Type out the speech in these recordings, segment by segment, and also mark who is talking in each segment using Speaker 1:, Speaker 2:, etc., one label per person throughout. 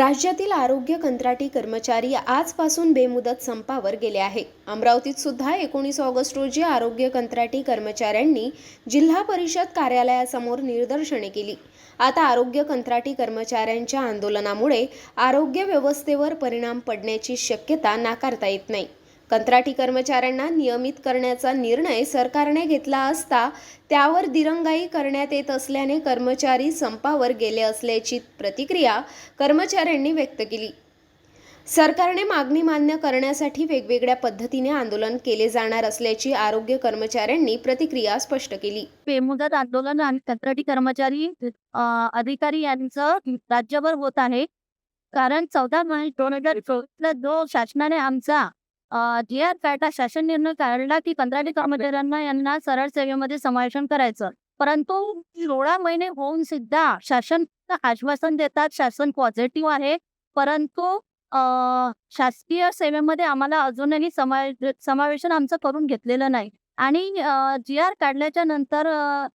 Speaker 1: राज्यातील आरोग्य कंत्राटी कर्मचारी आजपासून बेमुदत संपावर गेले आहे अमरावतीत सुद्धा एकोणीस ऑगस्ट रोजी आरोग्य कंत्राटी कर्मचाऱ्यांनी जिल्हा परिषद कार्यालयासमोर निदर्शने केली. आता आरोग्य कंत्राटी कर्मचाऱ्यांच्या आंदोलनामुळे आरोग्य व्यवस्थेवर परिणाम पडण्याची शक्यता नाकारता येत नाही. कंत्राटी कर्मचाऱ्यांना नियमित करण्याचा निर्णय सरकारने घेतला असता त्यावर दिरंगाई करण्यात येत असल्याने कर्मचारी संपावर गेले असल्याची प्रतिक्रिया कर्मचाऱ्यांनी व्यक्त केली. सरकारने मागणी मान्य करण्यासाठी वेगवेगळ्या पद्धतीने आंदोलन केले जाणार असल्याची आरोग्य कर्मचाऱ्यांनी प्रतिक्रिया स्पष्ट केली.
Speaker 2: बेमुदत आंदोलन आणि कंत्राटी कर्मचारी अधिकारी यांचं राज्यभर होत आहे. कारण चौदा मार्च दोन हजार चोवीसला जो शासनाने आमचा जी आर काढला शासन निर्णय काढला की कंत्राटी कर्मचाऱ्यांना यांना सरळ सेवेमध्ये समावेशन करायचं. परंतु सोळा महिने होऊन सुद्धा शासन आश्वासन देतात शासन पॉझिटिव्ह आहे. परंतु शासकीय सेवेमध्ये आम्हाला अजूनही समावे समावेशन आमचं करून घेतलेलं नाही. आणि जी आर काढल्याच्या नंतर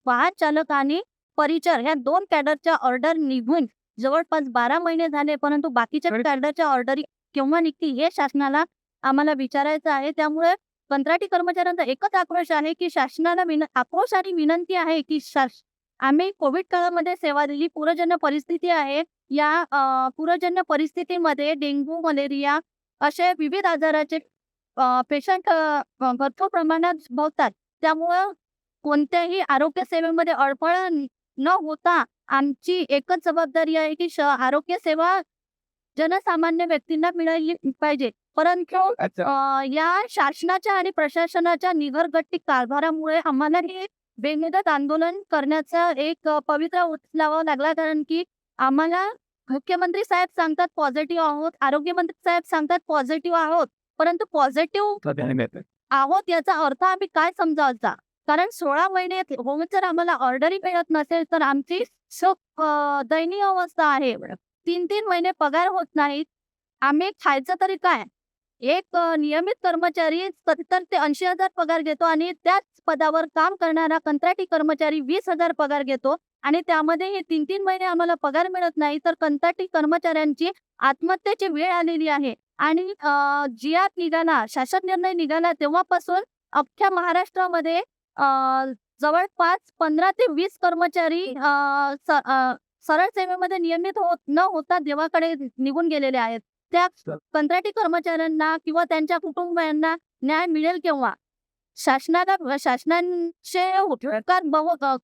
Speaker 2: वाहन चालक आणि परिचर ह्या दोन कॅडरच्या ऑर्डर निघून जवळपास बारा महिने झाले. परंतु बाकीच्या कॅडरच्या ऑर्डरी केव्हा निघतील हे शासनाला आम्हाला विचारायचं आहे. त्यामुळे कंत्राटी कर्मचाऱ्यांचा एकच आक्रोश आहे की शासनाला विन आक्रोश आणि विनंती आहे की शास आम्ही कोविड काळामध्ये सेवा दिली. पूरजन्य परिस्थिती आहे. या पूरजन्य परिस्थितीमध्ये डेंग्यू मलेरिया असे विविध आजाराचे पेशंट भरपूर प्रमाणात भोगतात. त्यामुळं कोणत्याही आरोग्य सेवेमध्ये अडथळा न- न होता आमची एकच जबाबदारी आहे की श आरोग्य सेवा जनसामान्य व्यक्तींना मिळाली पाहिजे. परंतु या शासनाच्या आणि प्रशासनाच्या निगरगट्टी कारभारामुळे आम्हाला हे बेमुदत आंदोलन करण्याचा एक पवित्र उचलावा लागला. कारण की आम्हाला मुख्यमंत्री साहेब सांगतात पॉझिटिव्ह आहोत आरोग्यमंत्री साहेब सांगतात पॉझिटिव्ह आहोत. परंतु पॉझिटिव्ह आहोत याचा अर्थ आम्ही काय समजावचा? कारण सोळा महिने होऊन जर आम्हाला ऑर्डरही मिळत नसेल तर आमची दयनीय अवस्था आहे. तीन तीन महिने पगार होत नाहीत. आम्ही खायचं तरी काय? एक नियमित कर्मचारी सत्तर ते ऐंशी हजार पगार घेतो आणि त्याच पदावर काम करणारा कंत्राटी कर्मचारी वीस हजार पगार घेतो आणि त्यामध्ये हे तीन तीन महिने आम्हाला पगार मिळत नाही तर कंत्राटी कर्मचाऱ्यांची आत्महत्येची वेळ आलेली आहे. आणि जी आर निघाला शासन निर्णय निघाला तेव्हापासून अख्ख्या महाराष्ट्रामध्ये जवळपास पंधरा ते वीस कर्मचारी सरळ सेवेमध्ये नियमित होत न होता देवाकडे निघून गेलेले आहेत. त्या कंत्राटी कर्मचाऱ्यांना किंवा त्यांच्या कुटुंबियांना न्याय मिळेल केव्हा? शासनाला शासनाचे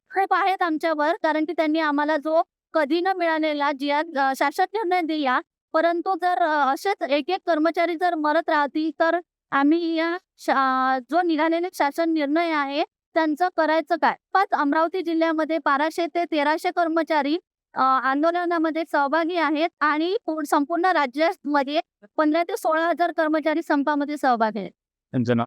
Speaker 2: खूप आहेत आमच्यावर कारण की त्यांनी आम्हाला जो कधी न मिळालेला जी शासन निर्णय दिला. परंतु जर असेच एक एक कर्मचारी जर मरत राहतील तर आम्ही या जो निघालेले शासन निर्णय आहे त्यांचं करायचं काय? पाच अमरावती जिल्ह्यामध्ये बाराशे ते तेराशे कर्मचारी आंदोलनामध्ये सहभागी आहेत आणि संपूर्ण राज्यामध्ये पंधरा ते सोळा हजार कर्मचारी संपामध्ये सहभागी आहेत.
Speaker 3: त्यांचं नाव?